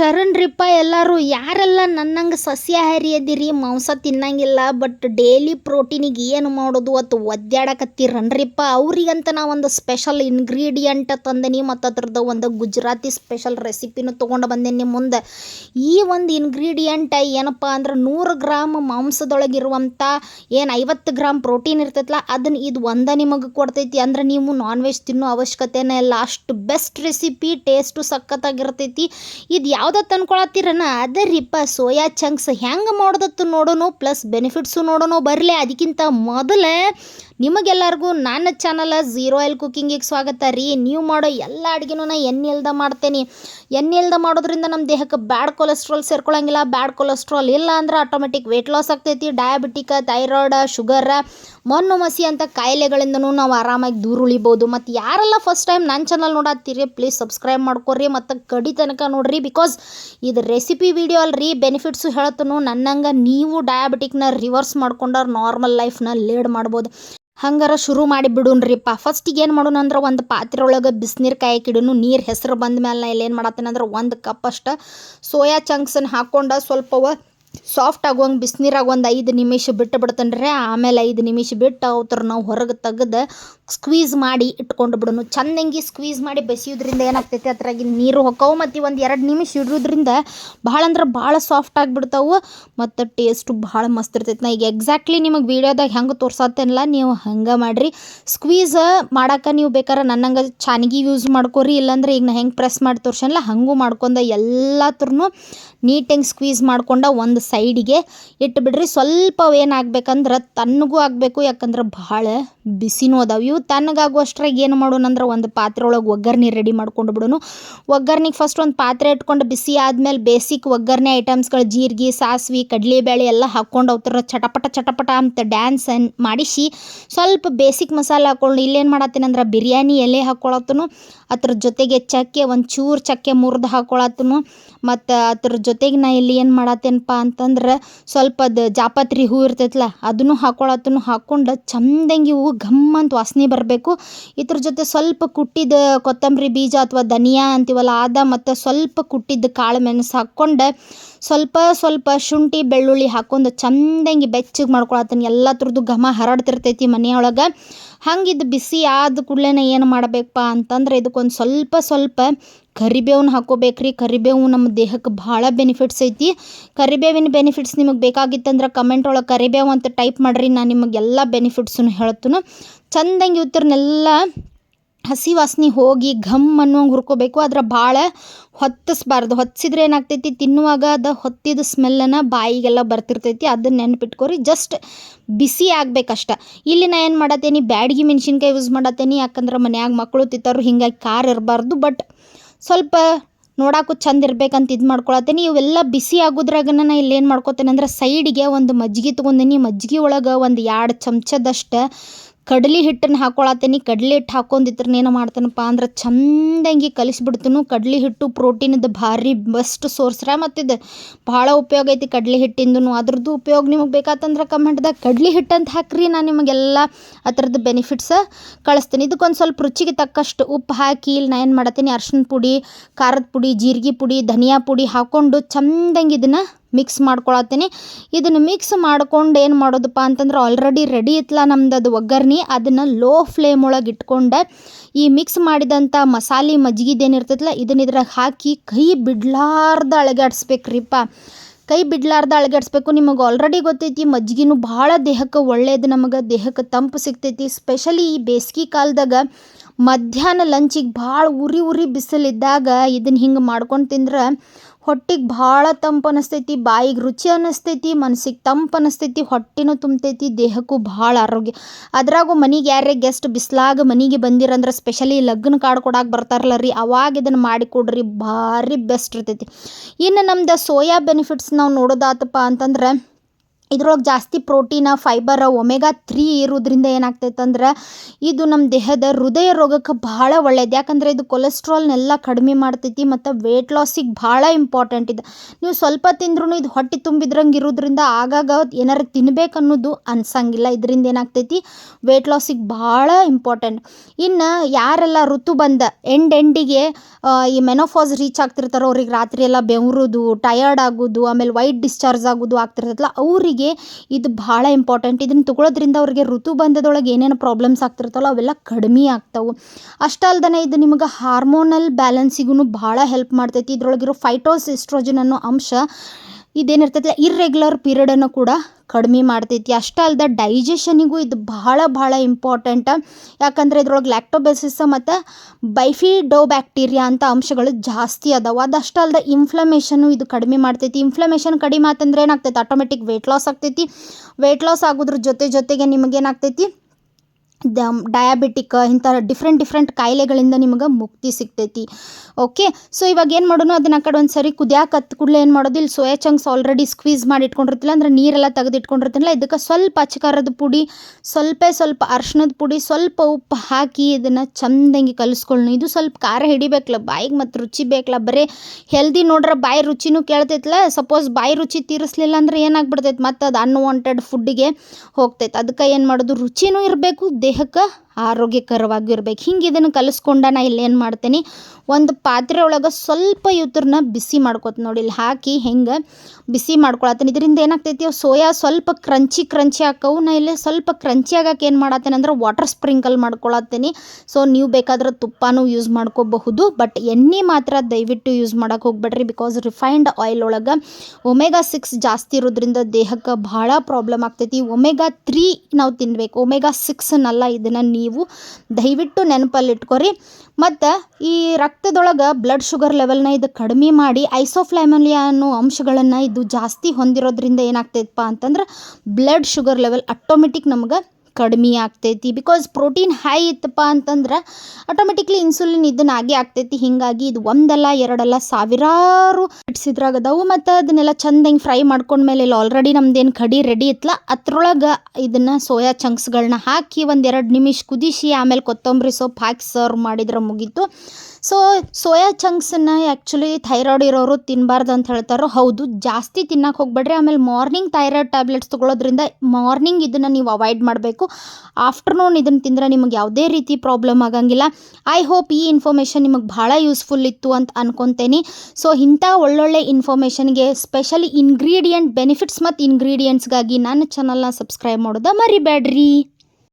ಶರಣ್ರಿಪ್ಪ ಎಲ್ಲರೂ, ಯಾರೆಲ್ಲ ನನ್ನಂಗೆ ಸಸ್ಯಾಹಾರಿ ಅದಿರಿ ಮಾಂಸ ತಿನ್ನಂಗಿಲ್ಲ ಬಟ್ ಡೈಲಿ ಪ್ರೋಟೀನಿಗೆ ಏನು ಮಾಡೋದು ಅತ್ತು ಒದ್ದಾಡಕತ್ತೀರನ್ರಿಪ್ಪ ಅವ್ರಿಗಂತ ನಾ ಒಂದು ಸ್ಪೆಷಲ್ ಇಂಗ್ರೀಡಿಯಂಟ್ ತಂದಿನಿ ಮತ್ತು ಅದ್ರದ್ದು ಒಂದು ಗುಜರಾತಿ ಸ್ಪೆಷಲ್ ರೆಸಿಪಿನೂ ತೊಗೊಂಡು ಬಂದೇನಿ ಮುಂದೆ. ಈ ಒಂದು ಇಂಗ್ರೀಡಿಯಂಟ್ ಏನಪ್ಪ ಅಂದ್ರೆ ನೂರು ಗ್ರಾಮ್ ಮಾಂಸದೊಳಗಿರುವಂಥ ಏನು ಐವತ್ತು ಗ್ರಾಮ್ ಪ್ರೋಟೀನ್ ಇರ್ತೈತಲ್ಲ ಅದನ್ನು ಇದು ಒಂದೇ ನಿಮಗೆ ಕೊಡ್ತೈತಿ. ಅಂದ್ರೆ ನೀವು ನಾನ್ ವೆಜ್ ತಿನ್ನೋ ಅವಶ್ಯಕತೆನೇ ಇಲ್ಲ. ಅಷ್ಟು ಬೆಸ್ಟ್ ರೆಸಿಪಿ ಟೇಸ್ಟು ಸಖತ್ತಾಗಿರ್ತೈತಿ ಇದು ಯಾವ್ದತ್ತು ತಂದ್ಕೊಳತ್ತೀರನ ಅದೇ ರೀಪ ಸೋಯಾ ಚಂಕ್ಸ್ ಹೆಂಗೆ ಮಾಡೋದತ್ತು ನೋಡೋಣ ಪ್ಲಸ್ ಬೆನಿಫಿಟ್ಸು ನೋಡೋಣ ಬರಲಿ. ಅದಕ್ಕಿಂತ ಮೊದಲೇ ನಿಮಗೆಲ್ಲರಿಗೂ ನನ್ನ ಚಾನಲ ಝೀರೋ ಆಯಿಲ್ ಕುಕ್ಕಿಂಗಿಗೆ ಸ್ವಾಗತ ರೀ. ನೀವು ಮಾಡೋ ಎಲ್ಲ ಅಡುಗೆನೂ ನಾನು ಎಣ್ಣೆ ಇಲ್ದ ಮಾಡ್ತೇನೆ. ಎಣ್ಣೆ ಇಲ್ದ ಮಾಡೋದ್ರಿಂದ ನಮ್ಮ ದೇಹಕ್ಕೆ ಬ್ಯಾಡ್ ಕೊಲೆಸ್ಟ್ರಾಲ್ ಸೇರ್ಕೊಳ್ಳಂಗಿಲ್ಲ ಬ್ಯಾಡ್ ಕೊಲೆಸ್ಟ್ರಾಲ್ ಇಲ್ಲ ಅಂದ್ರೆ ಆಟೋಮೆಟಿಕ್ ವೆಯ್ಟ್ ಲಾಸ್ ಆಗ್ತೈತಿ. ಡಯಾಬಿಟಿಕ ಥೈರಾಯ್ಡ್ ಶುಗರ ಮಣ್ಣು, ಮಸಿ ಅಂತ ಕಾಯಿಲೆಗಳಿಂದನು ನಾವು ಆರಾಮಾಗಿ ದೂರ ಉಳಿಬೋದು. ಮತ್ತು ಯಾರೆಲ್ಲ ಫಸ್ಟ್ ಟೈಮ್ ನನ್ನ ಚಾನಲ್ ನೋಡತ್ತೀರಿ ಪ್ಲೀಸ್ ಸಬ್ಸ್ಕ್ರೈಬ್ ಮಾಡ್ಕೊರಿ ಮತ್ತು ಕಡಿ ತನಕ ನೋಡ್ರಿ ಬಿಕಾಸ್ ಇದು ರೆಸಿಪಿ ವಿಡಿಯೋ ಅಲ್ರಿ ಬೆನಿಫಿಟ್ಸು ಹೇಳ್ತನು ನನ್ನಂಗೆ ನೀವು ಡಯಾಬಿಟಿಕ್ನ ರಿವರ್ಸ್ ಮಾಡ್ಕೊಂಡ್ರೆ ನಾರ್ಮಲ್ ಲೈಫ್ನ ಲೀಡ್ ಮಾಡ್ಬೋದು. ಹಂಗಾರ ಶುರು ಮಾಡಿ ಬಿಡುನ್ರಿಪ್ಪ. ಫಸ್ಟಿಗೆ ಏನು ಮಾಡೋಣ ಅಂದ್ರೆ ಒಂದು ಪಾತ್ರೆ ಒಳಗೆ ಬಿಸಿನೀರು ಕಾಯಕ್ಕಿಡೋನು ನೀರು ಹೆಸರು ಬಂದ ಮೇಲೆ ನಾ ಏನು ಮಾಡತ್ತೇನೆ ಅಂದ್ರೆ ಒಂದು ಕಪ್ ಅಷ್ಟು ಸೋಯಾ ಚಂಕ್ಸನ್ನು ಹಾಕ್ಕೊಂಡು ಸ್ವಲ್ಪ ಸಾಫ್ಟ್ ಆಗುವಂಗೆ ಬಿಸಿನೀರಾಗ ಒಂದು ಐದು ನಿಮಿಷ ಬಿಟ್ಟು ಬಿಡ್ತೇನೆ ರೀ ಆಮೇಲೆ ಐದು ನಿಮಿಷ ಬಿಟ್ಟು ಅವ್ರ ನಾವು ಹೊರಗೆ ತೆಗೆದು ಸ್ಕ್ವೀಸ್ ಮಾಡಿ ಇಟ್ಕೊಂಡು ಬಿಡೋನು. ಚಂದಂಗಿ ಸ್ಕ್ವೀಸ್ ಮಾಡಿ ಬೆಸಿಯೋದ್ರಿಂದ ಏನಾಗ್ತೈತಿ? ಅದ್ರಾಗಿನ ನೀರು ಹೊಕ್ಕವು ಮತ್ತು ಒಂದು ಎರಡು ನಿಮಿಷ ಇಡೋದ್ರಿಂದ ಭಾಳ ಅಂದ್ರೆ ಭಾಳ ಸಾಫ್ಟ್ ಆಗಿಬಿಡ್ತಾವು ಮತ್ತು ಟೇಸ್ಟು ಭಾಳ ಮಸ್ತ್ ಇರ್ತೈತೆ. ನಾ ಈಗ ಎಕ್ಸಾಕ್ಟ್ಲಿ ನಿಮಗೆ ವೀಡಿಯೋದಾಗ ಹೆಂಗೆ ತೋರ್ಸತ್ತೇನಲ್ಲ ನೀವು ಹಂಗೆ ಮಾಡಿರಿ. ಸ್ಕ್ವೀಸ್ ಮಾಡೋಕೆ ನೀವು ಬೇಕಾರೆ ನನ್ನಂಗೆ ಚಾನಿಗೆ ಯೂಸ್ ಮಾಡ್ಕೊರಿ, ಇಲ್ಲಾಂದ್ರೆ ಈಗ ನಾ ಹೆಂಗೆ ಪ್ರೆಸ್ ಮಾಡಿ ತೋರ್ಸಲ್ಲ ಹಾಗೂ ಮಾಡ್ಕೊಂಡು ಎಲ್ಲ ನೀಟಾಗಿ ಸ್ಕ್ವೀಸ್ ಮಾಡ್ಕೊಂಡ ಒಂದು ಸೈಡಿಗೆ ಇಟ್ಟು ಬಿಡ್ರಿ ಸ್ವಲ್ಪ ಏನಾಗಬೇಕಂದ್ರೆ ತಣ್ಣಗೂ ಆಗಬೇಕು, ಯಾಕಂದ್ರೆ ಭಾಳ ಬಿಸಿನೂ ಅದಾವೆ. ಇವು ತಣ್ಣಗಾಗುವಷ್ಟ್ರಾಗ ಏನು ಮಾಡೋಣ ಅಂದ್ರೆ ಒಂದು ಪಾತ್ರೆ ಒಳಗೆ ಒಗ್ಗರಣೆ ರೆಡಿ ಮಾಡ್ಕೊಂಡು ಬಿಡೋನು. ಒಗ್ಗರ್ಣಿಗೆ ಫಸ್ಟ್ ಒಂದು ಪಾತ್ರೆ ಇಟ್ಕೊಂಡು ಬಿಸಿ ಆದಮೇಲೆ ಬೇಸಿಕ್ ಒಗ್ಗರಣೆ ಐಟಮ್ಸ್ಗಳು ಜೀರಿಗೆ, ಸಾಸ್ವೆ ಕಡಲೆಬೇಳೆ ಎಲ್ಲ ಹಾಕ್ಕೊಂಡು ಅವ್ತರ ಚಟಪಟ ಚಟಪಟ ಅಂತ ಡ್ಯಾನ್ಸ್ ಮಾಡಿಸಿ ಸ್ವಲ್ಪ ಬೇಸಿಕ್ ಮಸಾಲೆ ಹಾಕ್ಕೊಂಡು ಇಲ್ಲೇನು ಮಾಡತ್ತೀನಿ ಅಂದ್ರೆ ಬಿರಿಯಾನಿ ಎಲೆ ಹಾಕ್ಕೊಳತ್ತನು ಅದ್ರ ಜೊತೆಗೆ ಚಕ್ಕೆ, ಒಂದು ಚೂರು ಚಕ್ಕೆ ಮುರಿದು ಹಾಕ್ಕೊಳತ್ತನು ಮತ್ತು ಅದ್ರ ಜೊತೆಗೆ ನಾ ಇಲ್ಲಿ ಏನು ಮಾಡತ್ತೇನಪ್ಪ ಅಂತಂದ್ರೆ ಸ್ವಲ್ಪ ಅದು ಜಾಪತ್ರಿ ಹೂ ಇರ್ತೈತಲ್ಲ ಅದನ್ನು ಹಾಕ್ಕೊಳತ್ತನು ಹಾಕ್ಕೊಂಡು ಚಂದಂಗಿ ಹೂ ಘಮ್ ಅಂತ ವಾಸನೆ ಬರಬೇಕು. ಇದ್ರ ಜೊತೆ ಸ್ವಲ್ಪ ಕುಟ್ಟಿದ ಕೊತ್ತಂಬರಿ ಬೀಜ ಅಥವಾ ಧನಿಯಾ ಅಂತೀವಲ್ಲ, ಅದ ಮತ್ತು ಸ್ವಲ್ಪ ಕುಟ್ಟಿದ್ದ ಕಾಳು ಮೆಣಸು ಹಾಕ್ಕೊಂಡು ಸ್ವಲ್ಪ ಸ್ವಲ್ಪ ಶುಂಠಿ, ಬೆಳ್ಳುಳ್ಳಿ ಹಾಕ್ಕೊಂಡು ಚಂದಂಗೆ ಬೆಚ್ಚಗೆ ಮಾಡ್ಕೊಳತ್ತೀನಿ. ಎಲ್ಲ ಥರದ್ದು ಘಮ ಹರಡ್ತಿರ್ತೈತಿ ಮನೆಯೊಳಗೆ. ಹಂಗಿದ್ದು ಬಿಸಿ ಆದ ಕೂಡಲೇ ಏನು ಮಾಡಬೇಕಪ್ಪ ಅಂತಂದ್ರೆ ಇದಕ್ಕೊಂದು ಸ್ವಲ್ಪ ಸ್ವಲ್ಪ ಕರಿಬೇವನ್ನ ಹಾಕೋಬೇಕ್ರಿ. ಕರಿಬೇವು ನಮ್ಮ ದೇಹಕ್ಕೆ ಭಾಳ ಬೆನಿಫಿಟ್ಸ್ ಐತಿ. ಕರಿಬೇವಿನ ಬೆನಿಫಿಟ್ಸ್ ನಿಮಗೆ ಬೇಕಾಗಿತ್ತಂದ್ರೆ ಕಮೆಂಟ್ ಒಳಗೆ ಕರಿಬೇವು ಅಂತ ಟೈಪ್ ಮಾಡಿರಿ. ನಾನು ನಿಮಗೆಲ್ಲ ಬೆನಿಫಿಟ್ಸನ್ನು ಹೇಳ್ತೀನಿ. ಚಂದಂಗೆ ಉತ್ತರನೆಲ್ಲ ಹಸಿ ವಾಸನೆ ಹೋಗಿ ಘಮ್ ಅನ್ನುವಂಗೆ ಹುರ್ಕೋಬೇಕು. ಆದ್ರೆ ಭಾಳ ಹೊತ್ತಿಸ್ಬಾರ್ದು. ಹೊತ್ತಿಸಿದ್ರೆ ಏನಾಗ್ತೈತಿ? ತಿನ್ನುವಾಗ ಅದು ಹೊತ್ತಿದ ಸ್ಮೆಲ್ಲನ್ನು ಬಾಯಿಗೆಲ್ಲ ಬರ್ತಿರ್ತೈತಿ. ಅದನ್ನ ನೆನ್ಪಿಟ್ಕೊರಿ. ಜಸ್ಟ್ ಬಿಸಿ ಆಗ್ಬೇಕಷ್ಟ. ಇಲ್ಲಿ ನಾ ಏನು ಮಾಡತ್ತೇನಿ? ಬ್ಯಾಡಗಿ ಮೆಣಸಿನ್ಕಾಯಿ ಯೂಸ್ ಮಾಡತ್ತೇನಿ. ಯಾಕಂದ್ರೆ ಮನ್ಯಾಗ ಮಕ್ಕಳು ತಿಂತಾರು ಹಿಂಗಾಗಿ ಖಾರ ಇರಬಾರ್ದು. ಬಟ್ ಸ್ವಲ್ಪ ನೋಡಕ್ಕೂ ಚಂದ ಇರ್ಬೇಕಂತ ಇದು ಮಾಡ್ಕೊಳತ್ತೀನಿ. ಇವೆಲ್ಲ ಬಿಸಿ ಆಗೋದ್ರಾಗನ ನಾ ಇಲ್ಲಿ ಏನು ಮಾಡ್ಕೊತೇನೆ ಅಂದ್ರೆ ಸೈಡಿಗೆ ಒಂದು ಮಜ್ಜಿಗೆ ತೊಗೊಂಡೇನಿ. ಮಜ್ಜಿಗೆ ಒಳಗೆ ಒಂದು ಎರಡು ಚಮಚದಷ್ಟು ಕಡ್ಲೆ ಹಿಟ್ಟನ್ನು ಹಾಕ್ಕೊಳತ್ತೀನಿ ಕಡಲೆ ಹಿಟ್ಟು ಹಾಕೊಂಡಿದ್ರೆ ಏನು ಮಾಡ್ತೇನಪ್ಪ ಅಂದ್ರೆ ಚಂದಂಗಿ ಕಲಿಸ್ಬಿಡ್ತನು. ಕಡಲೆ ಹಿಟ್ಟು ಪ್ರೋಟೀನದ ಭಾರಿ ಬೆಸ್ಟ್ ಸೋರ್ಸ್ರ ಮತ್ತಿದು ಭಾಳ ಉಪಯೋಗ ಐತಿ ಕಡಲೆ ಹಿಟ್ಟಿಂದೂ ಅದ್ರದ್ದು ಉಪಯೋಗ ನಿಮಗೆ ಬೇಕಾತಂದ್ರೆ ಕಮೆಂಟ್ದಾಗ ಕಡಲೆ ಹಿಟ್ಟು ಅಂತ ಹಾಕ್ರಿ. ನಾನು ನಿಮಗೆಲ್ಲ ಅದ್ರದ್ದು ಬೆನಿಫಿಟ್ಸ ಕಳಿಸ್ತೀನಿ. ಇದಕ್ಕೊಂದು ಸ್ವಲ್ಪ ರುಚಿಗೆ ತಕ್ಕಷ್ಟು ಉಪ್ಪು ಹಾಕಿ ಇಲ್ಲಿ ನಾನು ಏನು ಮಾಡತ್ತೀನಿ? ಅರ್ಶಿನ ಪುಡಿ, ಖಾರದ ಪುಡಿ, ಜೀರಿಗೆ ಪುಡಿ, ಧನಿಯಾ ಪುಡಿ ಹಾಕ್ಕೊಂಡು ಚಂದಂಗೆ ಇದನ್ನು ಮಿಕ್ಸ್ ಮಾಡ್ಕೊಳತ್ತೀನಿ. ಇದನ್ನು ಮಿಕ್ಸ್ ಮಾಡ್ಕೊಂಡು ಏನು ಮಾಡೋದಪ್ಪ ಅಂತಂದ್ರೆ ಆಲ್ರೆಡಿ ರೆಡಿ ಇತ್ತಲ್ಲ ನಮ್ದು ಅದು ಒಗ್ಗರ್ಣಿ. ಅದನ್ನು ಲೋ ಫ್ಲೇಮ್ ಒಳಗೆ ಇಟ್ಕೊಂಡೆ. ಈ ಮಿಕ್ಸ್ ಮಾಡಿದಂಥ ಮಸಾಲೆ ಮಜ್ಜಿಗೆದೇನಿರ್ತೈತಲ್ಲ ಇದನ್ನ ಇದ್ರಾಗ ಹಾಕಿ ಕೈ ಬಿಡ್ಲಾರ್ದ ಅಳಗಾಡಿಸ್ಬೇಕ್ರಿಪ್ಪ. ಕೈ ಬಿಡ್ಲಾರ್ದ ಅಳಗಾಡಿಸ್ಬೇಕು. ನಿಮಗೆ ಆಲ್ರೆಡಿ ಗೊತ್ತೈತಿ ಮಜ್ಜಿಗೆನೂ ಭಾಳ ದೇಹಕ್ಕೆ ಒಳ್ಳೇದು, ನಮಗೆ ದೇಹಕ್ಕೆ ತಂಪು ಸಿಗ್ತೈತಿ. ಸ್ಪೆಷಲಿ ಈ ಬೇಸಿಗೆ ಕಾಲದಾಗ ಮಧ್ಯಾಹ್ನ ಲಂಚಿಗೆ ಭಾಳ ಉರಿ ಉರಿ ಬಿಸಿಲಿದ್ದಾಗ ಇದನ್ನು ಹಿಂಗೆ ಮಾಡ್ಕೊಂಡು ತಿಂದ್ರೆ ಹೊಟ್ಟಿಗೆ ಭಾಳ ತಂಪು ಅನಿಸ್ತೈತಿ, ಬಾಯಿಗೆ ರುಚಿ ಅನಿಸ್ತೈತಿ ಮನಸ್ಸಿಗೆ ತಂಪು ಅನಿಸ್ತೈತಿ, ಹೊಟ್ಟೆನೂ ತುಂಬ್ತೈತಿ, ದೇಹಕ್ಕೂ ಭಾಳ ಆರೋಗ್ಯ. ಅದ್ರಾಗೂ ಮನೆಗೆ ಯಾರೇ ಗೆಸ್ಟ್ ಬಿಸ್ಲಾಗ ಮನೆಗೆ ಬಂದಿರಂದ್ರೆ ಸ್ಪೆಷಲಿ ಲಗ್ನ ಕಾರ್ಡ್ ಕೊಡಕ್ಕೆ ಬರ್ತಾರಲ್ಲ ರೀ, ಅವಾಗ ಇದನ್ನು ಮಾಡಿಕೊಡ್ರಿ ಭಾರಿ ಬೆಸ್ಟ್ ಇರ್ತೈತಿ. ಇನ್ನು ನಮ್ದು ಸೋಯಾ ಬೆನಿಫಿಟ್ಸ್ ನಾವು ನೋಡೋದಾತಪ್ಪ ಅಂತಂದ್ರೆ ಇದ್ರೊಳಗೆ ಜಾಸ್ತಿ ಪ್ರೋಟೀನ ಫೈಬರ್ ಒಮೆಗಾ ತ್ರೀ ಇರೋದ್ರಿಂದ ಏನಾಗ್ತೈತೆ ಅಂದ್ರೆ ಇದು ನಮ್ಮ ದೇಹದ ಹೃದಯ ರೋಗಕ್ಕೆ ಭಾಳ ಒಳ್ಳೇದು. ಯಾಕಂದರೆ ಇದು ಕೊಲೆಸ್ಟ್ರಾಲ್ನೆಲ್ಲ ಕಡಿಮೆ ಮಾಡ್ತೈತಿ ಮತ್ತು ವೆಯ್ಟ್ ಲಾಸಿಗೆ ಭಾಳ ಇಂಪಾರ್ಟೆಂಟ್ ಇದೆ. ನೀವು ಸ್ವಲ್ಪ ತಿಂದ್ರೂ ಇದು ಹೊಟ್ಟೆ ತುಂಬಿದ್ರಂಗೆ ಇರೋದ್ರಿಂದ ಆಗಾಗ ಏನಾರು ತಿನ್ಬೇಕು ಅನ್ನೋದು ಅನ್ಸಂಗಿಲ್ಲ. ಇದರಿಂದ ಏನಾಗ್ತೈತಿ? ವೆಯ್ಟ್ ಲಾಸಿಗೆ ಭಾಳ ಇಂಪಾರ್ಟೆಂಟ್ ಇನ್ನು ಯಾರೆಲ್ಲ ಋತು ಬಂದ ಎಂಡ್ ಎಂಡಿಗೆ ಈ ಮೆನೋಫಾಸ್ ರೀಚ್ ಆಗ್ತಿರ್ತಾರೋ ಅವ್ರಿಗೆ ರಾತ್ರಿ ಎಲ್ಲ ಬೆವರುದು ಟಯರ್ಡ್ ಆಗೋದು, ಆಮೇಲೆ ವೈಟ್ ಡಿಸ್ಚಾರ್ಜ್ ಆಗೋದು ಆಗ್ತಿರ್ತೈತಲ್ಲ, ಅವರಿಗೆ ಇದು ಭಾಳ ಇಂಪಾರ್ಟೆಂಟ್ ಇದನ್ನು ತಗೊಳ್ಳೋದ್ರಿಂದ ಅವ್ರಿಗೆ ಋತುಬಂಧದೊಳಗೆ ಏನೇನು ಪ್ರಾಬ್ಲಮ್ಸ್ ಆಗ್ತಿರ್ತಾವಲ್ಲ, ಅವೆಲ್ಲ ಕಡಿಮೆ ಆಗ್ತಾವೆ. ಅಷ್ಟಲ್ದೇ ಇದು ನಿಮಗೆ ಹಾರ್ಮೋನಲ್ ಬ್ಯಾಲೆನ್ಸಿಗೂ ಭಾಳ ಹೆಲ್ಪ್ ಮಾಡ್ತೈತಿ. ಇದರೊಳಗಿರೋ ಫೈಟೋಸ್ ಎಸ್ಟ್ರೋಜನ್ ಅನ್ನೋ ಅಂಶ ಇದೇನಿರ್ತೈತಿ ಇರ್ರೆಗ್ಯುಲರ್ ಪೀರಿಯಡನ್ನು ಕೂಡ ಕಡಿಮೆ ಮಾಡ್ತೈತಿ. ಅಷ್ಟೇ ಅಲ್ಲದೆ ಡೈಜೆಷನಿಗೂ ಇದು ಬಹಳ ಬಹಳ ಇಂಪಾರ್ಟೆಂಟ್ ಯಾಕಂದರೆ ಇದ್ರೊಳಗೆ ಲ್ಯಾಕ್ಟೋಬೆಸಿಸ್ ಮತ್ತು ಬೈಫಿಡೋ ಬ್ಯಾಕ್ಟೀರಿಯಾ ಅಂತ ಅಂಶಗಳು ಜಾಸ್ತಿ ಅದಾವೆ. ಅದಷ್ಟೇ ಅಲ್ಲದೆ ಇನ್ಫ್ಲಮೇಷನು ಇದು ಕಡಿಮೆ ಮಾಡ್ತೈತಿ. ಇನ್ಫ್ಲಮೇಷನ್ ಕಡಿಮೆ ಆತಂದ್ರೆ ಏನಾಗ್ತೈತಿ? ಆಟೋಮೆಟಿಕ್ ವೆಯ್ಟ್ ಲಾಸ್ ಆಗ್ತೈತಿ. ವೆಯ್ಟ್ ಲಾಸ್ ಆಗೋದ್ರ ಜೊತೆ ಜೊತೆಗೆ ನಿಮಗೇನಾಗ್ತೈತಿ? ದ ಡಯಾಬಿಟಿಕ್ ಇಂಥ ಡಿಫ್ರೆಂಟ್ ಡಿಫ್ರೆಂಟ್ ಕಾಯಿಲೆಗಳಿಂದ ನಿಮಗೆ ಮುಕ್ತಿ ಸಿಗ್ತೈತಿ. ಓಕೆ ಸೊ ಇವಾಗ ಏನು ಮಾಡೋಣ ಅದನ್ನ ಆ ಕಡೆ ಒಂದು ಸರಿ ಕುದಿಯಾಕೆ ಹತ್ತು ಕೂಡಲೇ ಏನು ಮಾಡೋದು? ಇಲ್ಲಿ ಸೋಯಾ ಚಂಕ್ಸ್ ಆಲ್ರೆಡಿ ಸ್ಕ್ವೀಸ್ ಮಾಡಿ ಇಟ್ಕೊಂಡಿರ್ತಿಲ್ಲ ಅಂದ್ರೆ ನೀರೆಲ್ಲ ತೆಗೆದು ಇಟ್ಕೊಂಡಿರ್ತಿಲ್ಲ ಇದಕ್ಕೆ ಸ್ವಲ್ಪ ಅಚ್ಚಕಾರದ ಪುಡಿ, ಸ್ವಲ್ಪ ಸ್ವಲ್ಪ ಅರ್ಶಿಣದ ಪುಡಿ, ಸ್ವಲ್ಪ ಉಪ್ಪು ಹಾಕಿ ಇದನ್ನು ಚಂದಂಗೆ ಕಲಿಸ್ಕೊಳ್ಳಿ ಇದು ಸ್ವಲ್ಪ ಖಾರ ಹಿಡಿಬೇಕಲ್ಲ, ಬಾಯಿಗೆ ಮತ್ತು ರುಚಿ ಬೇಕಲ್ಲ. ಬರೀ ಹೆಲ್ದಿ ನೋಡ್ರೆ ಬಾಯಿ ರುಚಿನೂ ಕೇಳ್ತೈತಲ್ಲ ಸಪೋಸ್ ಬಾಯಿ ರುಚಿ ತೀರಿಸ್ಲಿಲ್ಲ ಅಂದ್ರೆ ಏನಾಗ್ಬಿಡ್ತೈತೆ? ಮತ್ತು ಅದು ಅನ್ವಾಂಟೆಡ್ ಫುಡ್ಡಿಗೆ ಹೋಗ್ತೈತೆ. ಅದಕ್ಕೆ ಏನು ಮಾಡೋದು? ರುಚಿನೂ ಇರಬೇಕು ದೇಹಕ್ಕೆ ಆರೋಗ್ಯಕರವಾಗಿ ಇರ್ಬೇಕು ಹಿಂಗೆ ಇದನ್ನು ಕಲಿಸ್ಕೊಂಡ ನಾ ಇಲ್ಲಿ ಏನು ಮಾಡ್ತೀನಿ, ಒಂದು ಪಾತ್ರೆ ಒಳಗೆ ಸ್ವಲ್ಪ ಇವ್ರನ್ನ ಬಿಸಿ ಮಾಡ್ಕೊತ ನೋಡಿ, ಇಲ್ಲಿ ಹಾಕಿ ಹೆಂಗೆ ಬಿಸಿ ಮಾಡ್ಕೊಳತ್ತೀನಿ. ಇದರಿಂದ ಏನಾಗ್ತೈತಿ ಸೋಯಾ ಸ್ವಲ್ಪ ಕ್ರಂಚಿ ಕ್ರಂಚಿ ಹಾಕವು ನಾ ಇಲ್ಲಿ ಸ್ವಲ್ಪ ಕ್ರಂಚಿ ಆಗಕ್ಕೆ ಏನು ಮಾಡತ್ತೇನೆ ಅಂದ್ರೆ ವಾಟರ್ ಸ್ಪ್ರಿಂಕಲ್ ಮಾಡ್ಕೊಳತ್ತೀನಿ. ಸೊ ನೀವು ಬೇಕಾದ್ರೆ ತುಪ್ಪನೂ ಯೂಸ್ ಮಾಡ್ಕೋಬಹುದು, ಬಟ್ ಎಣ್ಣೆ ಮಾತ್ರ ದಯವಿಟ್ಟು ಯೂಸ್ ಮಾಡೋಕೆ ಹೋಗ್ಬೇಡ್ರಿ, ಬಿಕಾಸ್ ರಿಫೈನ್ಡ್ ಆಯಿಲ್ ಒಳಗೆ ಒಮೆಗಾ ಸಿಕ್ಸ್ ಜಾಸ್ತಿ ಇರೋದ್ರಿಂದ ದೇಹಕ್ಕೆ ಭಾಳ ಪ್ರಾಬ್ಲಮ್ ಆಗ್ತೈತಿ. ಒಮೆಗಾ ತ್ರೀ ನಾವು ತಿನ್ಬೇಕು, ಒಮೆಗಾ ಸಿಕ್ಸ್ನಲ್ಲ ಇದನ್ನು ನೀವು ದಯವಿಟ್ಟು ನೆನಪಲ್ಲಿಟ್ಕೊರಿ. ಮತ್ತು ಈ ರಕ್ತದೊಳಗೆ ಬ್ಲಡ್ ಶುಗರ್ ಲೆವೆಲ್ನ ಇದು ಕಡಿಮೆ ಮಾಡಿ ಐಸೋಫ್ಲೈಮಲಿಯಾ ಅನ್ನೋ ಅಂಶಗಳನ್ನು ಇದು ಜಾಸ್ತಿ ಹೊಂದಿರೋದ್ರಿಂದ ಏನಾಗ್ತೈತಪ್ಪ ಅಂತಂದ್ರೆ ಬ್ಲಡ್ ಶುಗರ್ ಲೆವೆಲ್ ಆಟೋಮೆಟಿಕ್ ನಮ್ಗೆ ಕಡಿಮೆ ಆಗ್ತೈತಿ. ಬಿಕಾಸ್ ಪ್ರೋಟೀನ್ ಹೈ ಇತ್ತಪ್ಪ ಅಂತಂದ್ರೆ ಆಟೋಮೆಟಿಕ್ಲಿ ಇನ್ಸುಲಿನ್ ಇದನ್ನ ಆಗೇ ಆಗ್ತೈತಿ. ಹೀಗಾಗಿ ಇದು ಒಂದಲ್ಲ, ಎರಡಲ್ಲ, ಸಾವಿರಾರು ಅದಾವು ಮತ್ತು ಅದನ್ನೆಲ್ಲ ಚಂದ ಹಿಂಗೆ ಫ್ರೈ ಮಾಡ್ಕೊಂಡ್ಮೇಲೆ ಇಲ್ಲಿ ಆಲ್ರೆಡಿ ನಮ್ದೇನು ಕಡಿ ರೆಡಿ ಇತ್ತಲ್ಲ ಅದ್ರೊಳಗೆ ಇದನ್ನು ಸೋಯಾ ಚಂಕ್ಸ್ಗಳನ್ನ ಹಾಕಿ ಒಂದೆರಡು ನಿಮಿಷ ಕುದಿಸಿ ಆಮೇಲೆ ಕೊತ್ತಂಬರಿ ಸೊಪ್ಪು ಹಾಕಿ ಸರ್ವ್ ಮಾಡಿದ್ರೆ ಮುಗೀತು. ಸೊ ಸೋಯಾ ಚಂಕ್ಸನ್ನು ಆ್ಯಕ್ಚುಲಿ ಥೈರಾಯ್ಡ್ ಇರೋರು ತಿನ್ನಬಾರ್ದು ಅಂತ ಹೇಳ್ತಾರೋ, ಹೌದು, ಜಾಸ್ತಿ ತಿನ್ನಕ್ಕೆ ಹೋಗ್ಬೇಡ್ರಿ. ಆಮೇಲೆ ಮಾರ್ನಿಂಗ್ ಥೈರಾಯ್ಡ್ ಟ್ಯಾಬ್ಲೆಟ್ಸ್ ತೊಗೊಳೋದ್ರಿಂದ ಮಾರ್ನಿಂಗ್ ಇದನ್ನು ನೀವು ಅವಾಯ್ಡ್ ಮಾಡಬೇಕು. ಆಫ್ಟರ್ನೂನ್ ಇದನ್ನು ತಿಂದರೆ ನಿಮಗೆ ಯಾವುದೇ ರೀತಿ ಪ್ರಾಬ್ಲಮ್ ಆಗಂಗಿಲ್ಲ. ಐ ಹೋಪ್ ಈ ಇನ್ಫಾರ್ಮೇಷನ್ ನಿಮಗೆ ಭಾಳ ಯೂಸ್ಫುಲ್ ಇತ್ತು ಅಂತ ಅನ್ಕೊತೇನೆ. ಸೊ ಇಂಥ ಒಳ್ಳೊಳ್ಳೆ ಇನ್ಫಾರ್ಮೇಷನ್ಗೆ ಸ್ಪೆಷಲಿ ಇಂಗ್ರೀಡಿಯೆಂಟ್ ಬೆನಿಫಿಟ್ಸ್ ಮತ್ತು ಇಂಗ್ರೀಡಿಯೆಂಟ್ಸ್ಗಾಗಿ ನನ್ನ ಚಾನಲ್ನ ಸಬ್ಸ್ಕ್ರೈಬ್ ಮಾಡೋದ ಮರಿಬೇಡ್ರಿ